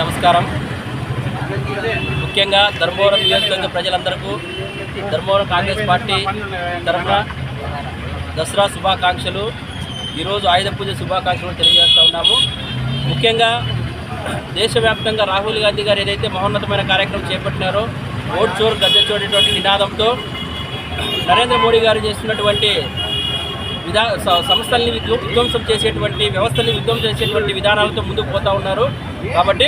నమస్కారం. ముఖ్యంగా ధర్మవరం నియోజకవర్గ ప్రజలందరికీ ధర్మవరం కాంగ్రెస్ పార్టీ తరఫున దసరా శుభాకాంక్షలు. ఈరోజు ఆయుధ పూజ శుభాకాంక్షలు తెలియజేస్తూ ఉన్నాము. ముఖ్యంగా దేశవ్యాప్తంగా రాహుల్ గాంధీ గారు ఏదైతే మహోన్నతమైన కార్యక్రమం చేపట్టినారో ఓట్ చోర్ గద్దె చోటటువంటి నినాదంతో నరేంద్ర మోడీ గారు చేస్తున్నటువంటి విధా సంస్థల్ని విధ్వ- విధ్వంసం చేసేటువంటి వ్యవస్థల్ని విధ్వంసం చేసేటువంటి విధానాలతో ముందుకు పోతా ఉన్నారు. కాబట్టి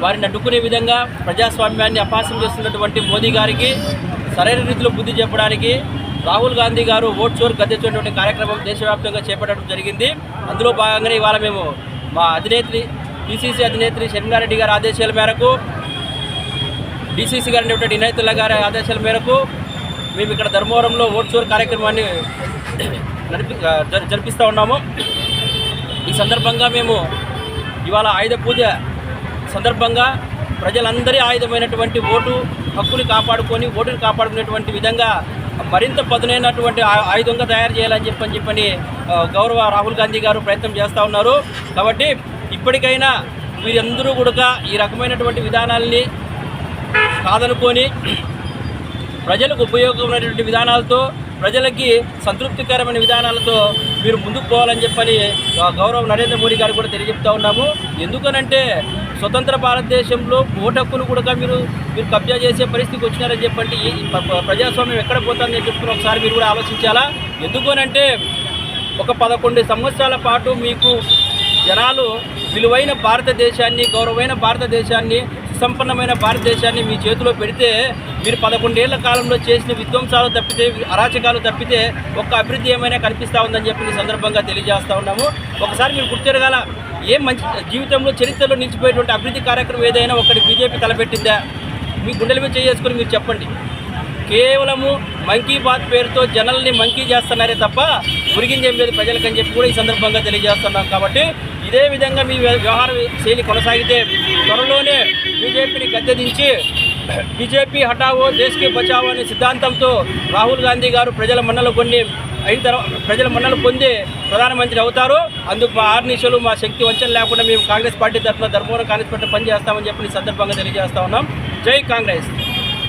వారిని అడ్డుకునే విధంగా ప్రజాస్వామ్యాన్ని అపాసం చేస్తున్నటువంటి మోదీ గారికి సరైన రీతిలో బుద్ధి చెప్పడానికి రాహుల్ గాంధీ గారు ఓట్ చోర్ గద్దెచ్చేటువంటి కార్యక్రమం దేశవ్యాప్తంగా చేపట్టడం జరిగింది. అందులో భాగంగానే ఇవాళ మేము మా అధినేత్రి పిసిసి అధినేత్రి షర్మిలారెడ్డి గారి ఆదేశాల మేరకు డీసీసీ గారు అనేటువంటి ఇనయతుల్లా గారి ఆదేశాల మేరకు మేము ఇక్కడ ధర్మవరంలో ఓట్ చోర్ కార్యక్రమాన్ని నడిపి జరిపిస్తూ ఉన్నాము. ఈ సందర్భంగా మేము ఇవాళ ఆయుధ పూజ సందర్భంగా ప్రజలందరి ఆయుధమైనటువంటి ఓటు హక్కుని కాపాడుకొని ఓటుని కాపాడుకునేటువంటి విధంగా మరింత పదునైనటువంటి ఆ- ఆయుధంగా తయారు చేయాలని చెప్పని చెప్పని గౌరవ రాహుల్ గాంధీ గారు ప్రయత్నం చేస్తూ ఉన్నారు. కాబట్టి ఇప్పటికైనా వీరందరూ కూడా ఈ రకమైనటువంటి విధానాల్ని కాదనుకొని ప్రజలకు ఉపయోగమైనటువంటి విధానాలతో ప్రజలకి సంతృప్తికరమైన విధానాలతో మీరు ముందుకు పోవాలని చెప్పని గౌరవ నరేంద్ర మోడీ గారు కూడా తెలియజెప్తా ఉన్నాము. ఎందుకనంటే స్వతంత్ర భారతదేశంలో ఓటక్కును హక్కును కూడా మీరు మీరు కబ్జా చేసే పరిస్థితికి వచ్చినారని చెప్పండి ప్రజాస్వామ్యం ఎక్కడ పోతుందని చెప్పుకుని ఒకసారి మీరు కూడా ఆలోచించాలా? ఎందుకనంటే ఒక పదకొండు సంవత్సరాల పాటు మీకు జనాలు విలువైన భారతదేశాన్ని గౌరవమైన భారతదేశాన్ని సంపన్నమైన భారతదేశాన్ని మీ చేతిలో పెడితే మీరు పదకొండేళ్ళ కాలంలో చేసిన విధ్వంసాలు తప్పితే అరాచకాలు తప్పితే ఒక్క అభివృద్ధి ఏమైనా కనిపిస్తూ ఉందని చెప్పి ఈ సందర్భంగా తెలియజేస్తూ ఉన్నాము. ఒకసారి మీరు గుర్తిరగాల ఏం మంచి జీవితంలో చరిత్రలో నిలిచిపోయేటువంటి అభివృద్ధి కార్యక్రమం ఏదైనా ఒకటి బీజేపీ తలపెట్టిందా? మీ గుండెల మీద చేసుకొని మీరు చెప్పండి. కేవలము మంకీ బాత్ పేరుతో జనల్ని మంకీ చేస్తున్నారే తప్ప ఉరిగించేం లేదు ప్రజలకని చెప్పి కూడా ఈ సందర్భంగా తెలియజేస్తున్నాం కాబట్టి ఇదే విధంగా మీ వ్యవహార శైలి కొనసాగితే త్వరలోనే బీజేపీని గద్దెదించి బీజేపీ హటావో దేశ్కే బచావో అనే సిద్ధాంతంతో రాహుల్ గాంధీ గారు ప్రజల మన్నలు కొన్ని అయిన తర్వాత ప్రజల మన్నలు పొంది ప్రధానమంత్రి అవుతారు. అందుకు మా ఆర్నిషలు మా శక్తి వంచన లేకుండా మేము కాంగ్రెస్ పార్టీ తరఫున ధర్మవరం కాంగ్రెస్ పార్టీ పనిచేస్తామని చెప్పి సందర్భంగా తెలియజేస్తా ఉన్నాం. జై కాంగ్రెస్!